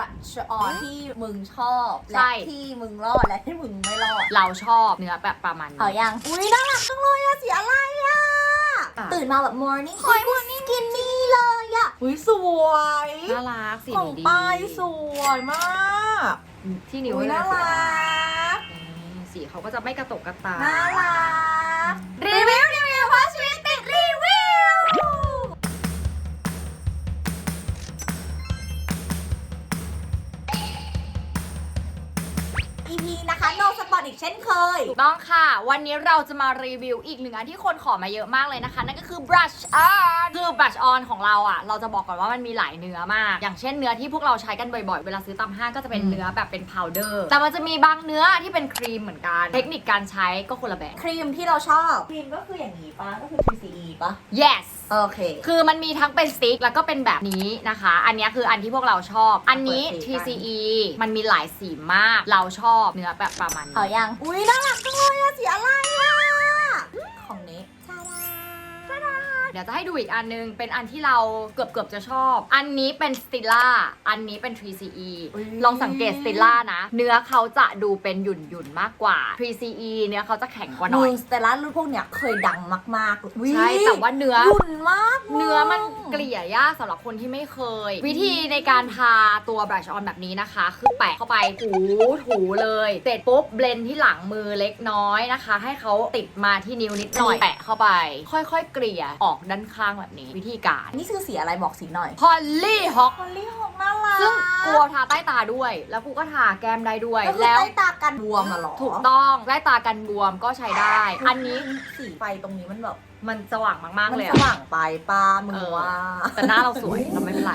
บัชออนที่มึงชอบใช่และที่มึงรอดและที่มึงไม่รอดเราชอบเนื้อแบบประมาณเอานี้ยังอุ้ยน่ารักจังเลยอะสีอะไรอะอะ ตื่นมาแบบ morning คอยสกินนี่เลยอะอุ้ยสวยน่ารักสีของนี้ดีปายสวยมากที่นิ้วอุ้ยเลยน่ารัก นี่สีเขาก็จะไม่กระตกกระตาน่ารักรีวิว เช่นเคยถูกต้องค่ะ วันนี้เราจะมารีวิวอีกหนึ่งอันที่คนขอมาเยอะมากเลยนะคะ นั่นก็คือ brush on คือ brush on ของเราอะ เราจะบอกก่อนว่ามันมีหลายเนื้อมาก อย่างเช่นเนื้อที่พวกเราใช้กันบ่อยๆ เวลาซื้อตามห้างก็จะเป็นอืมเนื้อแบบเป็น powder แต่มันจะมีบางเนื้อที่เป็นครีมเหมือนกัน เทคนิคการใช้ก็คนละแบบ ครีมที่เราชอบ ครีมก็คืออย่างนี้ปะก็คือ TCE ปะ yes โอเค คือมันมีทั้งเป็นสติ๊กแล้วก็เป็นแบบนี้นะคะ อันเนี้ยคืออันที่พวกเราชอบ อันนี้ เปิดสีกัน TCE มันมีหลายสีมาก เราชอบเนื้อแบบประมาณเอานี้ยัง อุ้ยน่ารักจังเลยอะสีอะไรอะ เดี๋ยวจะให้ดูอีกอันนึง เป็นอันที่เราเกือบเกือบๆจะชอบ อันนี้เป็นสติล่า อันนี้เป็น 3CE ลองสังเกตสติล่านะ เนื้อเขาจะดูเป็นหยุ่นหยุ่นๆมากกว่า 3CE เนื้อเขาจะแข็งกว่าหน่มือยอสเตลล่ารุ่นพวกเนี้ยเคยดังมากๆอุ๊ยใช่แต่ว่าเนื้อหยุ่นมาก เนื้อมันเกลี่ยยากสำหรับคนที่ไม่เคย วิธีในการทาตัวบรัชออนแบบนี้นะคะ คือแปะเข้าไปถูถูเลยเสร็จปุ๊บเบลนที่หลังมือเล็กน้อยนะคะ ให้เขาติดมาที่นิ้วนิดหน่อยแปะเข้าไป ค่อยๆ เกลี่ยออกด้านข้างแบบนี้วิธีการ นี่คือสีอะไรบอกสีหน่อยพอลลี่ฮอกฮอลลี่หกน่ารักซึ่งกลัวทาใต้ตาด้วย แล้วกูก็ทาแก้มได้ด้วยก็คือแล้ว ใต้ตากันบวมอะเหรอถูกต้องใต้ตากันบวมก็ใช้ได้ อันนี้สีไฟตรงนี้มันแบบ มันสว่างมากมัๆเลยสอะ ว่างไปป้ามึงเออ ว่า แต่หน้าเราสวย เราไม่เป็นไร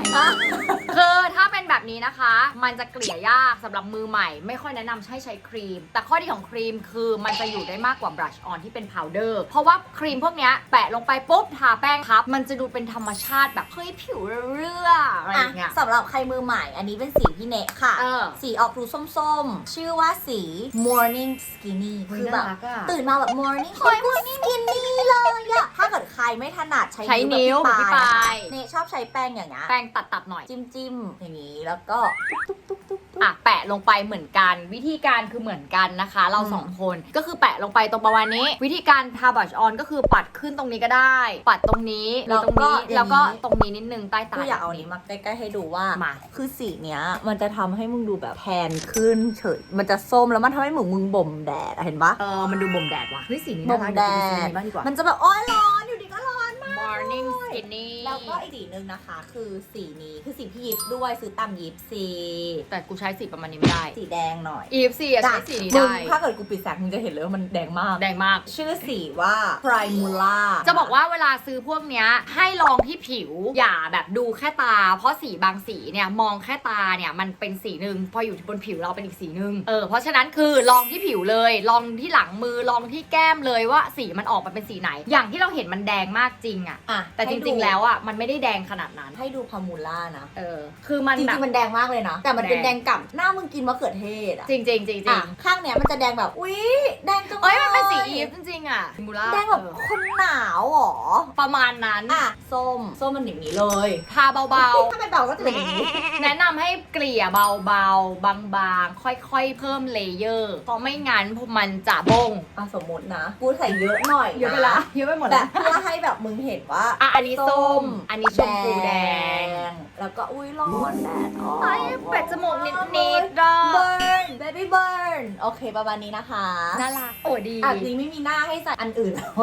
คือถ้าเป็นแบบนี้นะคะ มันจะเกลี่ยยากสำหรับมือใหม่ ไม่ค่อยแนะนำให้ใช้ครีม แต่ข้อดีของครีมคือมันจะอยู่ได้มากกว่าบรัชออนที่เป็นพาวเดอร์เพราะว่าครีมพวกเนี้ยแปะลงไปปุ๊บทาแป้งทับ มันจะดูเป็นธรรมชาติแบบเฮ้ยผิวเรื่อๆอะไรอย่างเงี้ยสำหรับใครมือใหม่ อันนี้เป็นสีพี่เนะค่ะ เออ สีออกดูส้มๆ ชื่อว่าสี morning skinny คือแบบ ตื่นมาแบบ morning คอย morning skinny เลยอะถ้าเกิดใครไม่ถนัดใช้ใช้นิ้วแบบพี่ปายแบบพี่ปายนะคะเนชอบใช้แป้งอย่างเงี้ยแป้งตัดๆหน่อย จิ้มจิ้มๆอย่างนี้แล้วก็ตุ๊บตุ๊บตุ๊บตุ๊บ อะแปะลงไปเหมือนกัน วิธีการคือเหมือนกันนะคะ เราอืมสองคนก็คือแปะลงไปตรงประมาณนี้ วิธีการทาบัชออนก็คือปัดขึ้นตรงนี้ก็ได้ ปัดตรงนี้มีตรงนี้แล้วก็ตรงนี้นิดนึงใต้ตา กูอยากเอาอันนี้มาใกล้ๆให้ดูว่า มา คือสีเนี้ย มันจะทำให้มึงดูแบบแพนขึ้นเฉย มันจะส้มแล้วมันทำให้เหมือนมึงบ่มแดดอะเห็นปะเออมันดูบ่มแดดว่ะเฮ้ยสีนี้บ่น่ามรักแดเยวดไปซื้ออันนี้บ้างดีกว่า มันจะแบบโอ้ยร้อน morning skinny แล้วก็อีกสีหนึ่งนะคะ คือสีนี้คือสีพี่ยิปด้วยซื้อตามยิปซีแต่กูใช้สีประมาณนี้ไม่ได้ สีแดงหน่อยอีฟซีอะใช้สีนี้มึงได้ถ้าเกิดกูปิดแสงมึงจะเห็นเลยว่ามันแดงมาก แดงมาก ชื่อสีว่า Primula จะบอกว่าเวลาซื้อพวกเนี้ยให้ลองที่ผิว อย่าแบบดูแค่ตา เพราะสีบางสีเนี่ยมองแค่ตาเนี่ยมันเป็นสีหนึ่งพออยู่บนผิวเราเป็นอีกสีหนึ่งเออเพราะฉะนั้นคือลองที่ผิวเลย ลองที่หลังมือลองที่แก้มเลยว่าสีมันออกมาเป็นสีไหน อย่างที่เราเห็นมันแดงมากจริงอะอะแต่จริงๆแล้วอะมันไม่ได้แดงขนาดนั้น ให้ดูพามูล่านะ เออ คือมันจริแบบงๆมันแดงมากเลยนะ แต่มันเป็นแดแดง งกล่ำหน้ามึงกินมะเขือเทศอะจริงๆจริงๆจริงอะข้างเนี้ยมันจะแดงแบบอุ๊ยแดงจังเอ้ยมันเป็นสีลอีฟจริงๆอะมูล่าแดงแบบเออคนหนาวเหรอประมาณนั้นอะส้มส้มมันอย่างนี้เลยทาเบาถ้าไม่เบาก็จะเป็นอย่างนี้ๆแนะนำให้เกลี่ยเบาๆ บางๆ ค่อยๆ เพิ่มเลเยอร์ เพราะไม่งั้นมันจะบง อะสมมตินะ กูใส่เยอะหน่อยเยอะไปละเยอะไปหมดแบละบเพื่อให้แบบมึงเห็นว่าอะอันนี้ส้ม อันนี้ชมพูแดงแล้วก็อุ้ยร้อนแดดออกไอ้แปะจมูกนิดๆดอเบิร์น baby burn โอเคประมาณนี้นะคะน่ารักโอ้ดีอะจริงไม่มีหน้าให้ใส่อันอื่นแล้ว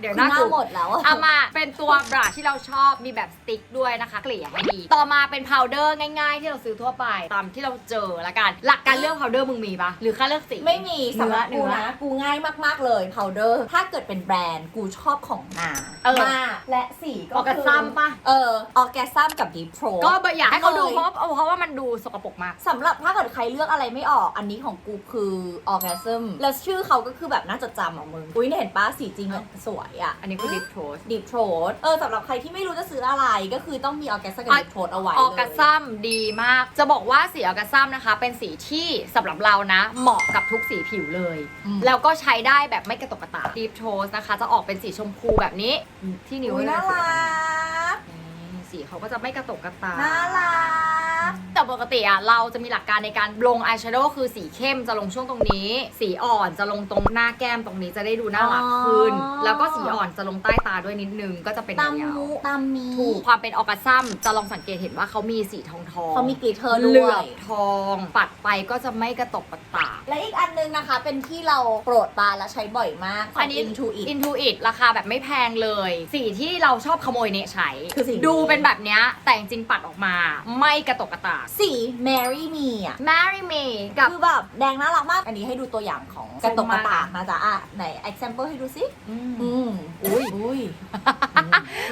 เดี๋ยวคือหหน้าน้ากูหมดแล้วอะเอามาเป็นตัวบราที่เราชอบมีแบบสติ๊กด้วยนะคะเกลี่ยให้ดี ต่อมาเป็นพาวเดอร์ง่ายๆ ที่เราซื้อทั่วไป ตามที่เราเจอละกัน หลักการเลือกพาวเดอร์มึงมีปะหรือแค่เลือกสี ไม่มีสำหรับเนื้กูอนะ กูง่ายมากๆเลย powder ถ้าเกิดเป็นแบรนด์กูชอบของนาเออ มากและสีก็ออกกระคือซ้ำปะ เออออกแกซัมกับ deep pro ก็อยากให้เขาดูเลย เพราะว่าเพราะว่ามันดูสกปรกมาก สำหรับถ้าเกิดใครเลือกอะไรไม่ออกอันนี้ของกูคือ orgasm แล้วชื่อเขาก็คือแบบน่าจดจำอะมึง อุ้ยเนี่ยเห็นป้าสีจริงอะสวยอะ อันนี้คือดิปโทส deep throat เออสำหรับใครที่ไม่รู้จะซื้ออะไรก็คือต้องมี orgasm กับอะ deep throat เอาไว้ออกกระเลยซ้ำดีมาก จะบอกว่าสีออกกระซ้ำนะคะ เป็นสีที่สำหรับเรานะ เหมาะกับทุกสีผิวเลย อืม แล้วก็ใช้ได้แบบไม่กระตกกระตากดีฟโทสนะคะ จะออกเป็นสีชมพูแบบนี้ ที่นิ้วอุ้ยน่ารัก นี่สีเขาก็จะไม่กระตกกระตากน่ารัก แต่แต่ปกติอะเราจะมีหลักการในการลงอายแชโดว์คือสีเข้มจะลงช่วงตรงนี้ สีอ่อนจะลงตรงหน้าแก้มตรงนี้จะได้ดูน่ารักขึ้น อ๋อ แล้วก็สีอ่อนจะลงใต้ตาด้วยนิดนึงก็จะเป็นตามยาวมุตามมีๆถูกความเป็นออกาซัมจะลองสังเกตเห็นว่าเขามีสีทองทองเขามีกลิตเตอร์เหด้ลืวอย บทองปัดไปก็จะไม่กระตกประตาก และอีกอันนึงนะคะ เป็นที่เราโปรดปรานและใช้บ่อยมากอันนี้ อินทูอิ Into It ราคาแบบไม่แพงเลย สีที่เราชอบขโมยเนี่ยใช้คือสีนี้ ดูเป็นแบบเนี้ยแต่จริงๆปัดออกมา ไม่กระตกกระตากสี Mary Me อะ Marry Me กับ คือแบบแดงน่ารักมาก อันนี้ให้ดูตัวอย่างของกระตกกระตากนะจ๊ะอะไหน example ให้ดูสิอืมอืมอุ้ยอุ้ย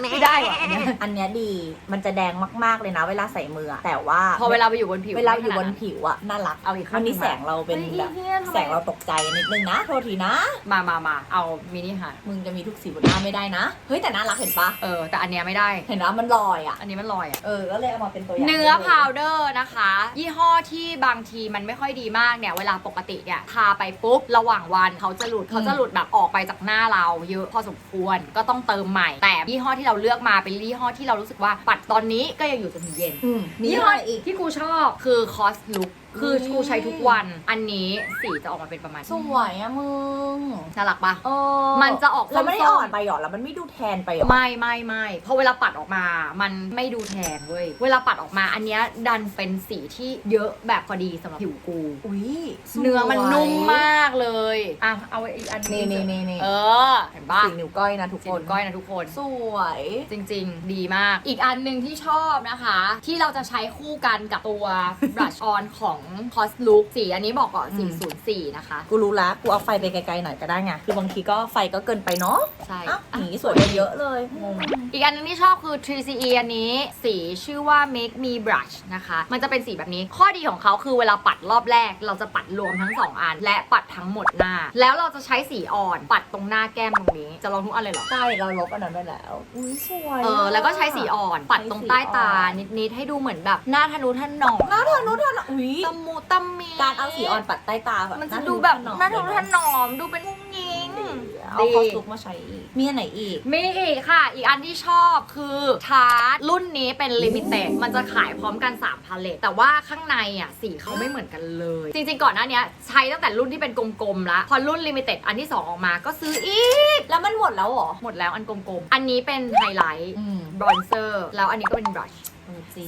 ไม่ได้ว่ะอันเนี้ยอันเนี้ยดี มันจะแดงมากๆเลยนะ เวลาใส่มืออะแต่ว่าพอเวลาไปอยู่บนผิวเวลาอยู่บนไม่ขดผิวอะน่ารักเอาอีกข้างวันนี้หนึ่งแสงเราเป็นเฮ้ยแบบอีเหี้ยทำไมแสงเราตกใจนิดนึงนะ โทษทีนะ มามามาเอามินิค่ะมึงจะมีทุกสีบนหน้าไม่ได้นะ เฮ้ยแต่น่ารักเห็นปะเออแต่อันเนี้ยไม่ได้ เห็นนะมันลอยอะอันนี้มันลอยอะเออก็เลยเอามาเป็นตัวอย่างเนื้อให้ดูพาวเดอร์นะคะ ยี่ห้อที่บางทีมันไม่ค่อยดีมากเนี่ยเวลาปกติเนี่ยทาไปปุ๊บระหว่างวันเขาจะหลุดเขาจะหลุดแบบออกไปจากหน้าเราเยอะพอสมควรก็ต้องเติมใหม่แต่ยี่ห้อที่เราเลือกมาเป็นยี่ห้อที่เรารู้สึกว่าปัดตอนนี้ก็ยังอยู่จนถึงเย็นอืมมียี่ยี่ห้ห้อออีกที่กูชอบคือคอสลุก คือนี่กูใช้ทุกวัน อันนี้สีจะออกมาเป็นประมาณสวยอะมึงน่ารักปะ เออมันจะออกแล้วไม่ได้ส้มๆ อ่อนไปหรอแล้วมันไม่ดูแทนไปหรอ ไม่ไม่ไม่เพราะเวลาปัดออกมา มันไม่ดูแทนเว้ย เวลาปัดออกมาอันเนี้ยดันเป็นสีที่เยอะแบบพอดีสำหรับผิวกู อุ้ยสวยเนื้อมันนุ่มมากเลย อะ เอาอีกอันนี่นี่นี่นี่เออ เห็นปะสีนิ้วก้อยนะทุกสีคนก้อยนะทุกคน สวย จริงๆ ดีมาก อีกอันหนึ่งที่ชอบนะคะ ที่เราจะใช้คู่กันกับตัว brush on ของ Cos Look สีอันนี้บอกก่อน404 นะคะ กูรู้ละกูเอาไฟไปไกลๆหน่อยก็ได้ไง คือบางทีก็ไฟก็เกินไปเนาะใช่อ้าวอะหนีสวยกว่าเยอะเลยงง อีกอันหนึงที่ชอบคือ 3CE อันนี้สีชื่อว่า Make Me Brush นะคะ มันจะเป็นสีแบบนี้ ข้อดีของเขาคือเวลาปัดรอบแรก เราจะปัดรวมทั้ง 2อันและปัดทั้งหมดหน้า แล้วเราจะใช้สีอ่อนปัดตรงหน้าแก้มตรงนี้ จะลองทุกอันเลยเหรอ ใช่เราลบอันนั้นไปแล้ว อุ้ยสวยเออ แล้วก็ใช้สีอ่อนปัดตรงใต้ตานิดๆให้ดูเหมือนแบบหน้าทะนุถนอมหน้าเธอนู้นเธอน่ะอุ้ยตะมูตะมีการเอาสีอ่อนปัดใต้ตาแบบมันจะาดูแบบหหน้าน้าทะทะนุนุถถนอมนอมดูเป็นมุ้งยิง เอาคอซุกมาใช้อีกมีอันไหนอีก มีอีกค่ะ อีกอันที่ชอบคือทาร์ตรุ่นนี้เป็นลิมิเต็ดมันจะขายพร้อมกัน 3พาเลตแต่ว่าข้างในอะสีเขาไม่เหมือนกันเลย จริงๆก่อนหน้าเนี้ยใช้ตั้งแต่รุ่นที่เป็นกลมๆแล้วพอรุ่นลิมิเต็ดอันที่ 2 ออกมาก็ซื้ออีก แล้วมันหมดแล้วเหรอหมดแล้วอันกลมๆอันนี้เป็นไฮไลท์อืมบรอนเซอร์แล้วอันนี้ก็เป็นบรัช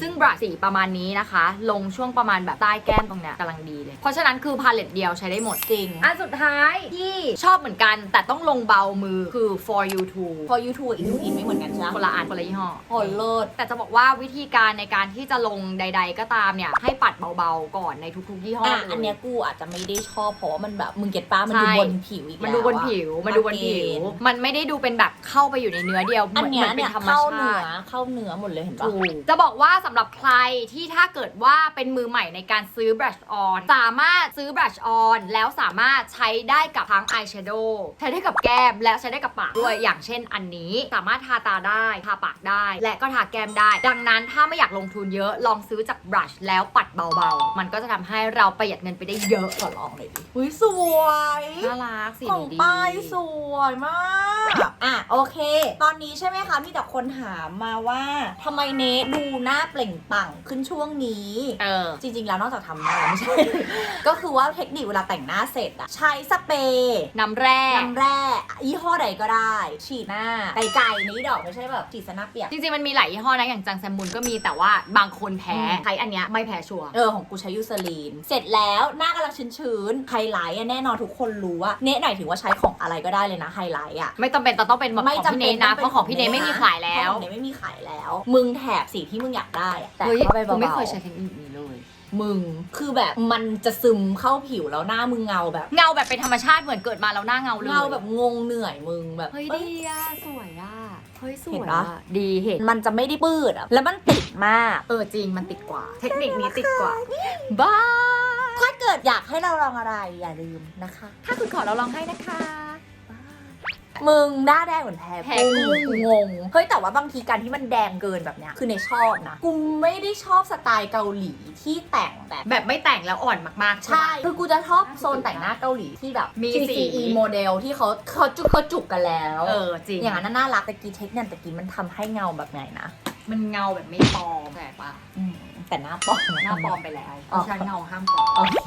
ซึ่งบรัชสีประมาณนี้นะคะ ลงช่วงประมาณแบบใต้แก้มตรงเนี้ยกำลังดีเลย เพราะฉะนั้นคือพาเลตเดียวใช้ได้หมดจริง อันสุดท้ายที่ชอบเหมือนกัน แต่ต้องลงเบามือคือ for you to พอ YouTube อีกทุกอินไม่เหมือนกันใช่ไหมคนละอันคนละยี่ห้อโอ้เลิศแต่จะบอกว่าวิธีการในการที่จะลงใด ๆ ก็ตามเนี่ยให้ปัดเบาๆก่อนในทุกๆยี่ห้ออะเลยอันเนี้ยกูอาจจะไม่ได้ชอบเพราะว่ามันแบบมึงเก็ตป้ามันใช่ดูบนผิวอีกมันแล้วดูบนอะผิว มันดูบนผิว มันไม่ได้ดูเป็นแบบเข้าไปอยู่ในเนื้อเดียวอันเนี้ยหมืเนี่ยป็ธรรมเข้าชเนื้อติเข้าเนื้อหมดเลยเห็นปะถูกจะบอกว่าสำหรับใครที่ถ้าเกิดว่าเป็นมือใหม่ในการซื้อบรัชออนสามารถซื้อบรัชออนแล้วสามารถใช้ได้กับทั้งอายแชโดว์ใช้ได้กับแก้มและใช้ได้กับปากด้วยอย่างเช่นอันนี้ สามารถทาตาได้ทาปากได้ และก็ทาแก้มได้ ดังนั้นถ้าไม่อยากลงทุนเยอะลองซื้อจากบรัชแล้วปัดเบาๆ มันก็จะทำให้เราประหยัดเงินไปได้เยอะขอลองเลยดิอุ้ยสวยน่ารักสีของนี้ดีป้ายสวยมากอะโอเค ตอนนี้ใช่ไหมคะมีแต่คนถามมาว่าทำไมเนทดูหน้าเปล่งปลั่งขึ้นช่วงนี้ เออ จริง ๆ แล้วนอกจากทำหน้าแล้วไม่ใช่ ก็คือว่าเทคนิคเวลาแต่งหน้าเสร็จอะใช้สเปรย์น้ำแร่น้ำแร่ยี่ห้อใดก็ได้ ฉีดหน้าไกลๆนี้ดอกไม่ใช่แบบฉีดสหน้าเปียกจริงๆมันมีหลายยี่ห้อนะอย่างจังแซมมุนก็มีแต่ว่าบางคนแพ้อืมใช้อันเนี้ยไม่แพ้ชัวร์เออของกูใช้ยูซาลีน เสร็จแล้วหน้ากำลังชื้นๆไฮไลท์อะแน่นอนทุกคนรู้ว่าเนะหน่อยถึงว่าใช้ของอะไรก็ได้เลยนะไฮไลท์อะไม่จำเป็นต้องเป็นแบบไม่ของจำพี่เป็เนนทนะต้เพราะของพี่เนทไม่มีขายแล้วของเนทไม่มีขายแล้ว มึงแถบสีที่มึงอยากได้อะแต่เฮ้ยเข้าไปกูเบาๆไม่เคยใช้เทคนิคนี้เลยมึง คือแบบมันจะซึมเข้าผิวแล้วหน้ามึงเงาแบบ เงาแบบเป็นธรรมชาติเหมือนเกิดมาแล้วหน้าเงาเลยเงาแบบงงเหนื่อยมึงแบบ เฮ้ยอ้ดีอะสวยอะเฮ้ยสเห็วยนปะอะดีเห็น มันจะไม่ได้ปืดอะแล้วมันติดมาก เออจริงมันติดกว่า เทคนิคนี้ติดกว่า บ้า ถ้าเกิดอยากให้เราลองอะไรอย่าลืมนะคะ ถ้าคุณขอเราลองให้นะคะ มึงหน้าแดงเหมือนแพ้แพ้กุ้กุ้งงงง เฮ้ยแต่ว่าบางทีการที่มันแดงเกินแบบเนี้ยคือในชอบนะ กูไม่ได้ชอบสไตล์เกาหลีที่แต่งแบบ แบบไม่แต่งแล้วอ่อนมากๆ ใช่ ใช่ปะคือกูจะชอบโซนแต่งหน้าเกาหลีที่แบบ มีสี CCE โมเดลที่เขาเขาจุกเขาจุกกันแล้ว เออจริง อย่างนั้นน่ารักแต่กีเทคเนี่ยแต่กีมันทำให้เงาแบบไหนนะมันเงาแบบไม่ปลอมแต่ปะอืมแต่หน้าปลอม หน้าปลอมไปแล้วเพอ๋อราะฉะนันเงาห้ามปลอม โอเค